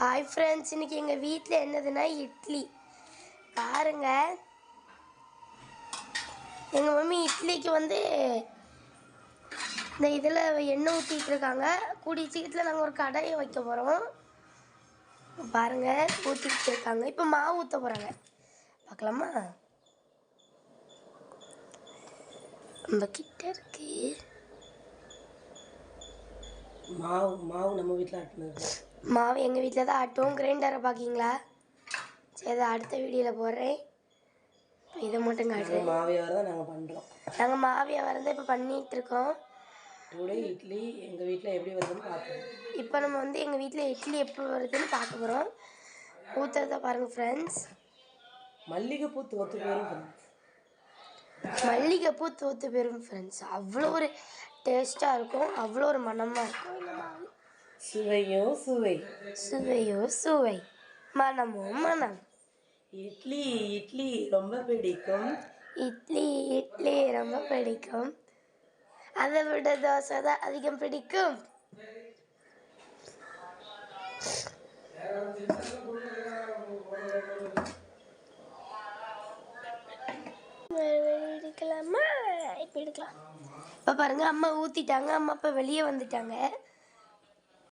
Hi friends இன்னைக்கு எங்கள் வீட்டில் என்னதுன்னா இட்லி. பாருங்க. எங்கள் மம்மி இட்லிக்கு வந்து இந்த இதில் எண்ணெய் ஊற்றிட்டு இருக்காங்க கூடிய சீக்கிரத்தில் நாங்கள் ஒரு கடையை வைக்க போகிறோம் பாருங்க ஊற்றிட்டு இருக்காங்க. இப்போ மாவு ஊற்ற போகிறாங்க பார்க்கலாமா? நம்ம கிட்ட இருக்கு. மாவு மாவு நம்ம வீட்டில் ஆட்டினது மாவு எங்கள் வீட்டில் தான் ஆட்டுவோம் கிரைண்டரை பார்க்கிங்களா சரி அடுத்த வீடியோவில் போடுறேன். இதை மட்டும் காட்டுறேன் மாவையார் தான் நாங்கள் பண்ணுறோம் நாங்கள் மாவியை வரதை இப்போ பண்ணிகிட்டு இருக்கோம். டுடே இட்லி எங்கள் வீட்டில் எப்படி வருதுன்னு பார்ப்போம். இப்போ நம்ம வந்து எங்கள் வீட்டில் இட்லி எப்படி வருதுன்னு பார்க்க போகிறோம் ஊற்றுறத பாருங்கள் ஃப்ரெண்ட்ஸ் மல்லிகைப்பூ தோத்து போயிரும் friends. மல்லிகைப்பூ தோத்து போயிரும் ஃப்ரெண்ட்ஸ் அவ்வளோ ஒரு டேஸ்ட்டாக இருக்கும். அவ்வளோ ஒரு மணமாக இருக்கும் இந்த மாவு. சுவையோ சுவை. சுவையோ சுவை. மனமோ மனம். இட்லி இட்லி ரொம்ப பிடிக்கும். இட்லி இட்லி ரொம்ப பிடிக்கும். அதை விட தோசை தான் அதிகம் பிடிக்கும். எடுக்கலாமா? இப்போ எடுக்கலாம். இப்போ பாருங்க அம்மா ஊற்றிட்டாங்க அம்மா இப்போ வெளியே வந்துட்டாங்க.